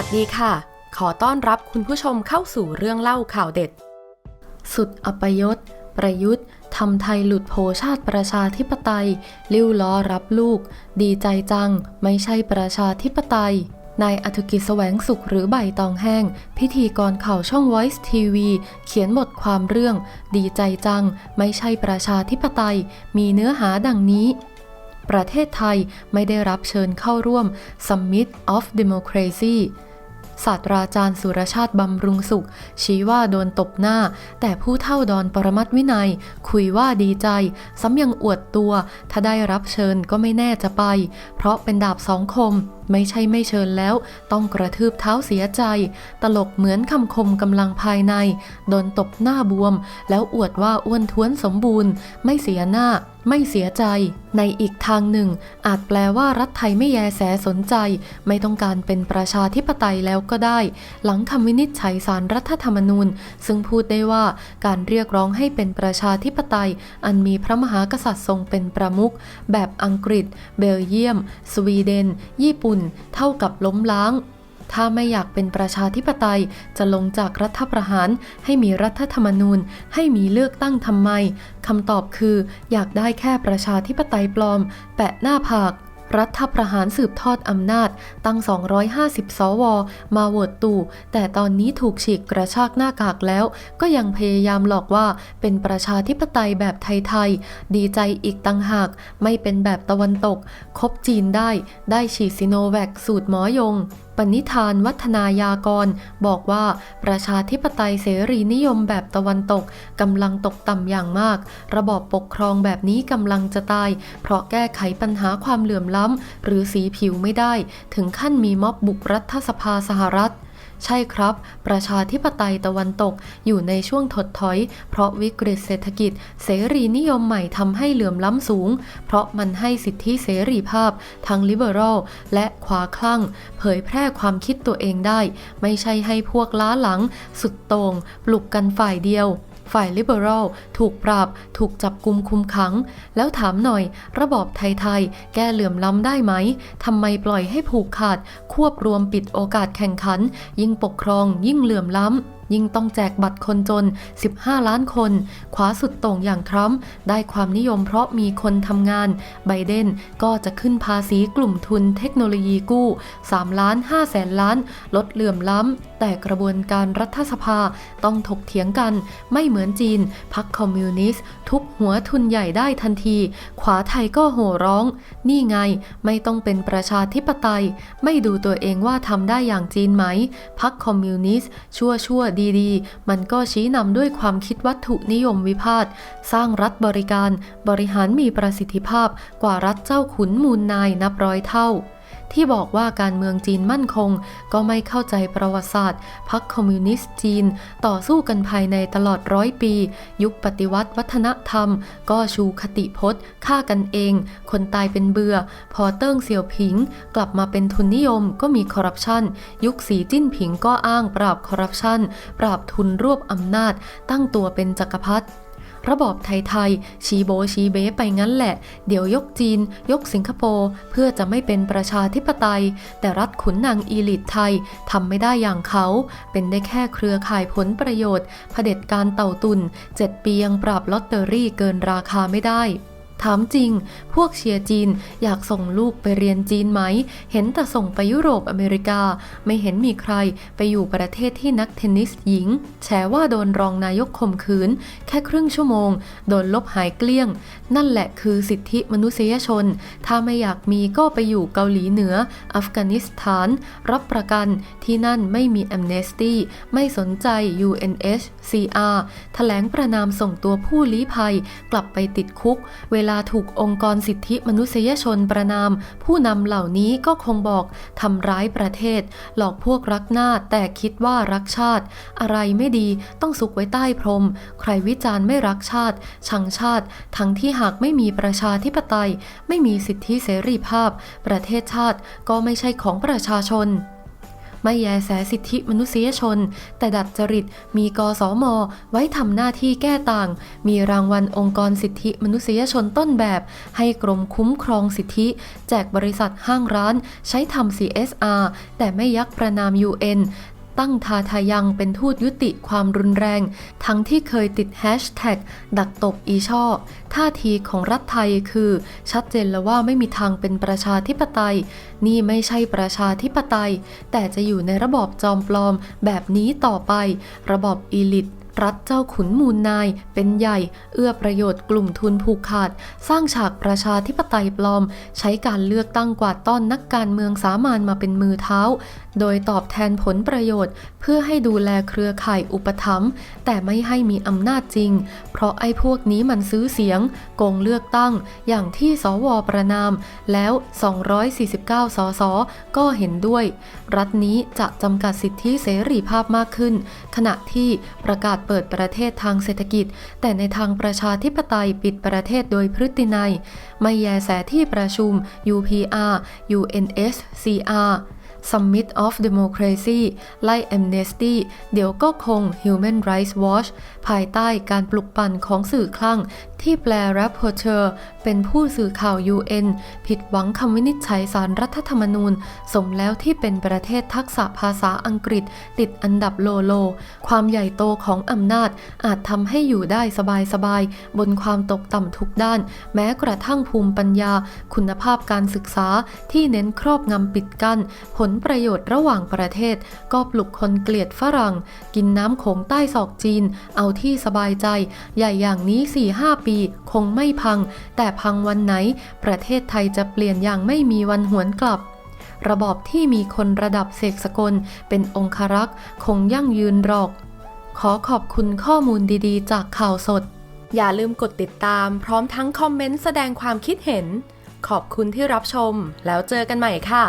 วัสดีค่ะ ขอต้อนรับคุณผู้ชมเข้าสู่เรื่องเล่าข่าวเด็ด สุดอัปยศ ประยุทธ์ทำไทยหลุดโผชาติประชาธิปไตย ลิ้วล้อรับลูก ดีใจจัง ไม่ใช่ประชาธิปไตยนายอธุกิจแสวงสุขหรือใบตองแห้ง พิธีกรข่าวช่อง Voice TV เขียนบทความเรื่อง ดีใจจัง ไม่ใช่ประชาธิปไตย มีเนื้อหาดังนี้ ประเทศไทยไม่ได้รับเชิญเข้าร่วม Summit of Democracy ศาสตราจารย์สุรชาติบำรุงสุข ชี้ว่าโดนตบหน้า แต่ผู้เท่าดอนปรมัตวินัย คุยว่าดีใจ ซ้ำยังอวดตัว ถ้าได้รับเชิญก็ไม่แน่จะไป เพราะเป็นดาบสองคม ไม่ใช่ไม่เชิญแล้ว ต้องกระทืบเท้าเสียใจ ตลกเหมือนคำคมกำลังภายใน โดนตบหน้าบวม แล้วอวดว่าอ้วนท้วนสมบูรณ์ ไม่เสียหน้า ไม่เสียใจ ในอีกทางหนึ่ง อาจแปลว่ารัฐไทยไม่แยแสสนใจ ไม่ต้องการเป็นประชาธิปไตยแล้วก็ได้ หลังคำวินิจฉัยสารรัฐธรรมนูญ ซึ่งพูดได้ว่าการเรียกร้องให้เป็นประชาธิปไตย อันมีพระมหากษัตริย์ทรงเป็นประมุขแบบอังกฤษ เบลเยียม สวีเดน ญี่ปุ่นเท่ากับล้มล้าง ถ้าไม่อยากเป็นประชาธิปไตยจะลงจากรัฐประหาร ให้มีรัฐธรรมนูญ ให้มีเลือกตั้งทำไมคำตอบคือ อยากได้แค่ประชาธิปไตยปลอม แปะหน้าผาก รัฐประหารสืบทอดอำนาจ ตั้ง 250 สว มาโหวตตู่ แต่ตอนนี้ถูกฉีกกระชากหน้ากากแล้ว ก็ยังพยายามหลอกว่าเป็นประชาธิปไตยแบบไทยๆ ดีใจอีกตั้งหาก ไม่เป็นแบบตะวันตก คบจีนได้ ได้ฉีดซิโนแวคสูตรหมอยง ปณิธานวัฒนายากร บอกว่าประชาธิปไตยเสรีนิยมแบบตะวันตกกำลังตกต่ำอย่างมาก ระบอบปกครองแบบนี้กำลังจะตาย เพราะแก้ไขปัญหาความเหลื่อมล้ำหรือสีผิวไม่ได้ ถึงขั้นมีม็อบบุกรัฐสภาสหรัฐ ใช่ครับ ประชาธิปไตยตะวันตกอยู่ในช่วงถดถอย เพราะวิกฤตเศรษฐกิจ เสรีนิยมใหม่ทำให้เหลื่อมล้ำสูง เพราะมันให้สิทธิเสรีภาพ ทั้งลิเบอรัลและขวาคลั่ง เผยแพร่ความคิดตัวเองได้ ไม่ใช่ให้พวกล้าหลัง สุดโต่งปลุกกันฝ่ายเดียว ฝ่ายลิเบอรัลถูกปราบ ถูกจับกุมคุมขัง แล้วถามหน่อย ระบอบไทยๆ แก้เหลื่อมล้ำได้ไหมทำไมปล่อยให้ผูกขาด ควบรวมปิดโอกาสแข่งขัน ยิ่งปกครองยิ่งเหลื่อมล้ำ ยิ่งต้องแจกบัตรคนจน 15 ล้านคน ขวาสุดโต่งอย่างทรัมป์ได้ความนิยมเพราะมีคนทำงาน ไบเดนก็จะขึ้นภาษีกลุ่มทุนเทคโนโลยีกู้ 3 ล้าน5แสนล้าน ลดเหลื่อมล้ำ แต่กระบวนการรัฐสภาต้องถกเถียงกัน ไม่เหมือนจีนพักคอมมิวนิสต์ ทุบหัวทุนใหญ่ได้ทันที ขวาไทยก็โห่ร้อง นี่ไงไม่ต้องเป็นประชาธิปไตย ไม่ดูตัวเองว่าทำได้อย่างจีนไหมพักคอมมิวนิสต์ชั่วชั่วดีๆ มันก็ชี้นำด้วยความคิดวัตถุนิยมวิพาทสร้างรัฐบริการบริหารมีประสิทธิภาพกว่ารัฐเจ้าขุนมูลนายนับร้อยเท่า ที่บอกว่าการเมืองจีนมั่นคง ก็ไม่เข้าใจประวัติศาสตร์พรรคคอมมิวนิสต์จีน ต่อสู้กันภายในตลอดร้อยปี ยุคปฏิวัติวัฒนธรรม ก็ชูคติพจน์ฆ่ากันเอง คนตายเป็นเบื่อ พอเติ้งเสี่ยวผิง กลับมาเป็นทุนนิยมก็มีคอร์รัปชันยุคสีจิ้นผิงก็อ้างปราบคอร์รัปชันปราบทุนรวบอำนาจ ตั้งตัวเป็นจักรพรรดิ ระบอบไทยๆชีโบชีเบไปงั้นแหละ เดี๋ยวยกจีน ยกสิงคโปร์เพื่อจะไม่เป็นประชาธิปไตย แต่รัฐขุนนางอีลิตไทยทำไม่ได้อย่างเขา เป็นได้แค่เครือข่ายผลประโยชน์เผด็จการเต่าตุนเจ็ดปียังปรับลอตเตอรี่เกินราคาไม่ได้ ถามจริง พวกเชียร์จีนอยากส่งลูกไปเรียนจีนไหม เห็นแต่ส่งไปยุโรปอเมริกา ไม่เห็นมีใครไปอยู่ประเทศที่นักเทนนิสหญิง แฉว่าโดนรองนายกข่มขืน แค่ครึ่งชั่วโมง โดนลบหายเกลี้ยง นั่นแหละคือสิทธิมนุษยชน ถ้าไม่อยากมีก็ไปอยู่เกาหลีเหนือ อัฟกานิสถาน รับประกันที่นั่นไม่มีแอมเนสตี้ไม่สนใจ UNHCR แถลงประนามส่งตัวผู้ลี้ภัย กลับไปติดคุกเวลาลาถูกองค์กรสิทธิมนุษยชนประนาม ผู้นำเหล่านี้ก็คงบอกทำร้ายประเทศ หลอกพวกรักหน้าแต่คิดว่ารักชาติ อะไรไม่ดีต้องสุกไว้ใต้พรม ใครวิจารณ์ไม่รักชาติ ชังชาติ ทั้งที่หากไม่มีประชาธิปไตย ไม่มีสิทธิเสรีภาพ ประเทศชาติก็ไม่ใช่ของประชาชน ไม่แยแสสิทธิมนุษยชน แต่ดัดจริตมีกสม ไว้ทำหน้าที่แก้ต่าง มีรางวัลองค์กรสิทธิมนุษยชนต้นแบบ ให้กรมคุ้มครองสิทธิ แจกบริษัทห้างร้าน ใช้ทำ CSR แต่ไม่ยักประนาม UN ตั้งทาทายังเป็นทูตยุติความรุนแรง ทั้งที่เคยติดแฮชแท็กดักตบอีช่อ ท่าทีของรัฐไทยคือ ชัดเจนแล้วว่าไม่มีทางเป็นประชาธิปไตย นี่ไม่ใช่ประชาธิปไตย แต่จะอยู่ในระบอบจอมปลอมแบบนี้ต่อไป ระบอบอีลิต รัฐเจ้าขุนมูลนาย เป็นใหญ่ เอื้อประโยชน์กลุ่มทุนผูกขาด สร้างฉากประชาธิปไตยปลอม ใช้การเลือกตั้งกวาดต้อนนักการเมืองสามานมาเป็นมือเท้า โดยตอบแทนผลประโยชน์ เพื่อให้ดูแลเครือข่ายอุปถัมภ์แต่ไม่ให้มีอำนาจจริง เพราะไอ้พวกนี้มันซื้อเสียง โกงเลือกตั้ง อย่างที่สวประนาม แล้ว 249 สส ก็เห็นด้วย รัฐนี้จะจำกัดสิทธิเสรีภาพมากขึ้น ขณะที่ประกาศเปิดประเทศทางเศรษฐกิจ แต่ในทางประชาธิปไตยปิดประเทศโดยพฤตินัย ไม่แยแสที่ประชุม UPR UNSCR Summit of Democracy ไล่ Amnesty เดี๋ยวก็คง Human Rights Watch ภายใต้การปลุกปั่นของสื่อคลั่ง ที่แปลแรปโพเชอร์ เป็นผู้สื่อข่าว UN ผิดหวังคำวินิจฉัยสารรัฐธรรมนูญ สมแล้วที่เป็นประเทศทักษะภาษาอังกฤษ ติดอันดับโลโล ความใหญ่โตของอำนาจอาจทำให้อยู่ได้สบายๆ บนความตกต่ำทุกด้าน แม้กระทั่งภูมิปัญญา คุณภาพการศึกษาที่เน้นครอบงำปิดกั้นผลประโยชน์ระหว่างประเทศ ก็ปลุกคนเกลียดฝรั่ง กินน้ำโขงใต้ศอกจีน เอาที่สบายใจ ใหญ่อย่างนี้ 4-5 ปี คงไม่พัง แต่พังวันไหน ประเทศไทยจะเปลี่ยนอย่างไม่มีวันหวนกลับระบอบที่มีคนระดับเสกสกล เป็นองครักษ์คงยั่งยืนหรอก ขอขอบคุณข้อมูลดีๆ จากข่าวสด อย่าลืมกดติดตามพร้อมทั้งคอมเมนต์แสดงความคิดเห็น ขอบคุณที่รับชม แล้วเจอกันใหม่ค่ะ